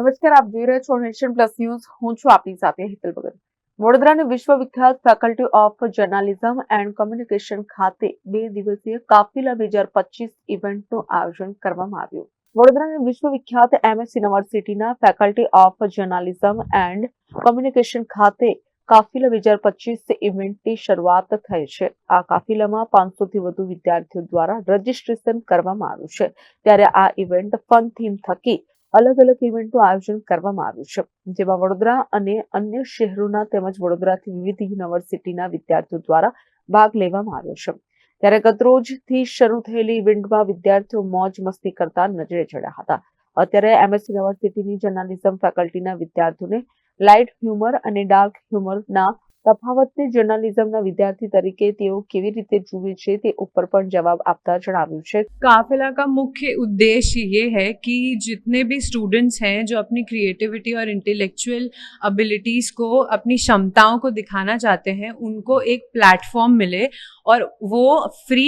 નમસ્કાર, આપ જોઈ રહ્યા છો નેશન પ્લસ ન્યૂઝ. હું છું આપની સાથે હિતલ ભગત. વડોદરાની વિશ્વવિખ્યાત faculty of journalism and communication ખાતે બે દિવસીય કાફિલા બે હજાર પચીસ ઇવેન્ટનું આયોજન કરવામાં આવ્યું. વડોદરાની વિશ્વવિખ્યાત એમએસ યુનિવર્સિટીના faculty of journalism and communication ખાતે કાફિલા બે હજાર પચીસ ઇવેન્ટની શરૂઆત થઈ છે. આ કાફિલામાં પાંચસોથી વધુ વિદ્યાર્થીઓ દ્વારા રજીસ્ટ્રેશન કરવામાં આવ્યું છે. ત્યારે આ ઇવેન્ટ ફન થીમ થકી અલગ અલગ ઇવેન્ટનું આયોજન કરવામાં આવ્યું છે. જેમાં વડોદરા અને અન્ય શહેરોના તેમજ વડોદરાથી વિવિધ યુનિવર્સિટીના વિદ્યાર્થીઓ દ્વારા ભાગ લેવામાં આવ્યો છે. ત્યારે ગતરોજથી શરૂ થયેલી ઇવેન્ટમાં વિદ્યાર્થીઓ મોજ મસ્તી કરતા નજરે ચડ્યા હતા. અત્યારે એમએસ યુનિવર્સિટીની જર્નાલિઝમ ફેકલ્ટીના વિદ્યાર્થીઓને લાઇટ હ્યુમર અને ડાર્ક હ્યુમરના તફાવતને જર્નાલિઝમના વિદ્યાર્થી તરીકે તેઓ કેવી રીતે જુએ છે તે ઉપર પણ જવાબ આપતા જણાવ્યું છે काफिला का मुख्य उद्देश्य ये है कि जितने भी स्टूडेंट्स हैं जो अपनी क्रिएटिविटी और इंटेलेक्चुअल एबिलिटीज़ को अपनी क्षमताओं को दिखाना चाहते हैं उनको एक प्लेटफॉर्म मिले और वो फ्री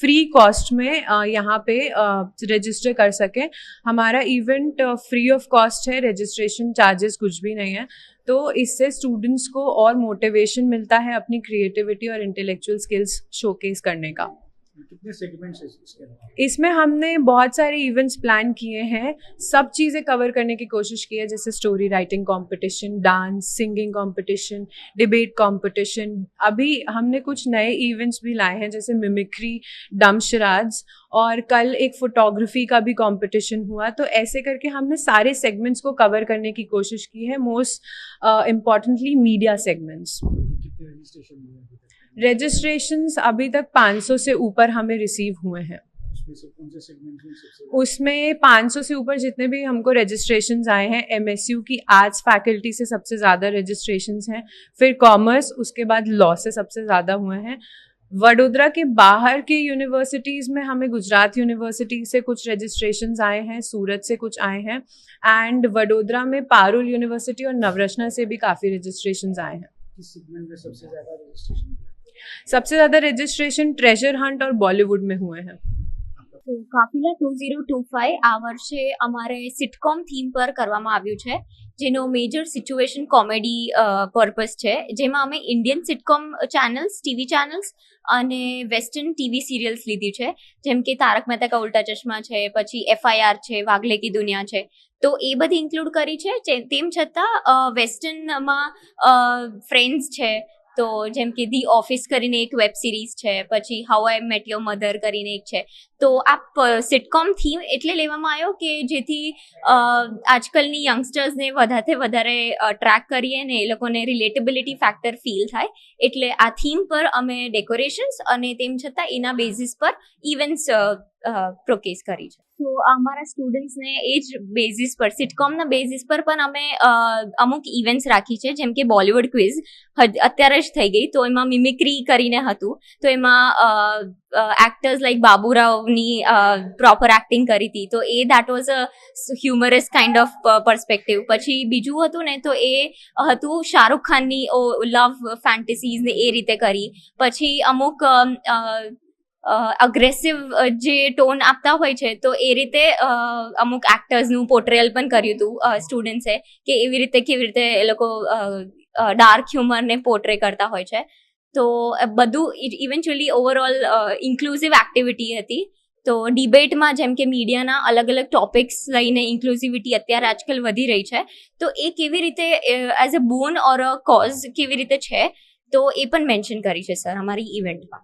फ्री कॉस्ट में अ, यहाँ पे रजिस्टर कर सकें हमारा इवेंट फ्री ऑफ कॉस्ट है रजिस्ट्रेशन चार्जेस कुछ भी नहीं है तो इससे स्टूडेंट्स को और मोटिवेशन मिलता है अपनी क्रिएटिविटी और इंटेलेक्चुअल स्किल्स शोकेस करने का कितने सेगमेंट्स इसके इसमें हमने बहुत सारे इवेंट्स प्लान किए हैं। सब चीज़ें कवर करने की कोशिश की है जैसे story writing competition dance singing competition debate competition अभी हमने कुछ नए इवेंट्स भी लाए हैं जैसे मिमिक्री डमशराज और कल एक फोटोग्राफी का भी कंपटीशन हुआ। तो ऐसे करके हमने सारे सेगमेंट्स को कवर करने की कोशिश की है most importantly media segments registration अभी तक? रजिस्ट्रेशंस अभी 500 से ऊपर हमें रिसीव हुए हैं। उसमें से कौन से सेगमेंट में सबसे उसमें 500 से ऊपर जितने भी हमको रजिस्ट्रेशन आए हैं एमएसयू की आर्ट्स फैकल्टी से सबसे ज़्यादा रजिस्ट्रेशंस हैं फिर कॉमर्स उसके बाद लॉ से सबसे ज़्यादा हुए हैं। वडोदरा के बाहर के यूनिवर्सिटीज़ में हमें गुजरात यूनिवर्सिटी से कुछ रजिस्ट्रेशन आए हैं सूरत से कुछ आए हैं एंड वडोदरा में पारुल यूनिवर्सिटी और नवरत्ना से भी काफ़ी रजिस्ट्रेशन आए हैं। किस सेगमेंट में सबसे ज़्यादा रजिस्ट्रेशन सबसे ज़्यादा रजिस्ट्रेशन ट्रेजर हंट और बॉलीवुड में हुए हैं તો Kafila two zero two five આ વર્ષે અમારે સિટકોમ થીમ પર કરવામાં આવ્યું છે જેનો મેજર સિચ્યુએશન કોમેડી પર્પઝ છે જેમાં અમે Indian sitcom channels TV channels અને વેસ્ટર્ન ટીવી સિરિયલ્સ લીધી છે જેમ કે તારક મહેતા કા ઉલ્ટા ચશ્મા છે પછી એફઆઈઆર છે વાગલે કી દુનિયા છે તો એ બધી ઇન્ક્લુડ કરી છે જે- તેમ છતાં વેસ્ટર્નમાં ફ્રેન્ડ્સ છે તો જેમ કે ધી ઓફિસ કરીને એક વેબ સિરીઝ છે, પછી how I met your mother કરીને એક છે. તો આ સિટકોમ થીમ એટલે લેવામાં આવ્યો કે જેથી આજકાલની યંગસ્ટર્સને વધારે વધારે ટ્રેક કરીએ ને એ લોકોને રિલેટેબિલિટી ફેક્ટર ફીલ થાય? એટલે આ થીમ પર અમે ડેકોરેશન્સ અને તેમ છતાં એના બેઝિસ પર ઇવેન્ટ્સ પ્રોકેસ કરી છે. તો અમારા સ્ટુડન્ટ્સને એ જ બેઝિસ પર સિટકોમના બેઝિસ પર પણ અમે અમુક ઇવેન્ટ્સ રાખી છે, જેમ કે બોલિવૂડ ક્વિઝ. અત્યારે જ થઈ ગઈ, તો એમાં મિમિક્રી કરીને હતું. તો એમાં એક્ટર્સ લાઈક બાબુરાવની પ્રોપર એક્ટિંગ કરી હતી. તો એ that was a humorous kind of perspective પછી બીજું હતું ને, તો એ હતું શાહરૂખ ખાનની લવ ફેન્ટસીઝ ને એ રીતે કરી. પછી અમુક અગ્રેસિવ જે ટોન આપતા હોય છે, તો એ રીતે અમુક એક્ટર્સનું પોર્ટ્રેલ પણ કર્યું હતું સ્ટુડન્ટ્સે કે એવી રીતે, કેવી રીતે એ લોકો ડાર્ક હ્યુમરને પોર્ટ્રે કરતા હોય છે. તો બધું ઇવેન્ચ્યુઅલી ઓવરઓલ ઇન્ક્લુઝિવ એક્ટિવિટી હતી. તો ડિબેટમાં જેમ કે મીડિયાના અલગ અલગ ટોપિક્સ લઈને ઇન્ક્લુઝિવિટી અત્યારે આજકાલ વધી રહી છે, તો એ કેવી રીતે as a bone or a cause કેવી રીતે છે, તો એ પણ મેન્શન કરી છે સર અમારી ઇવેન્ટમાં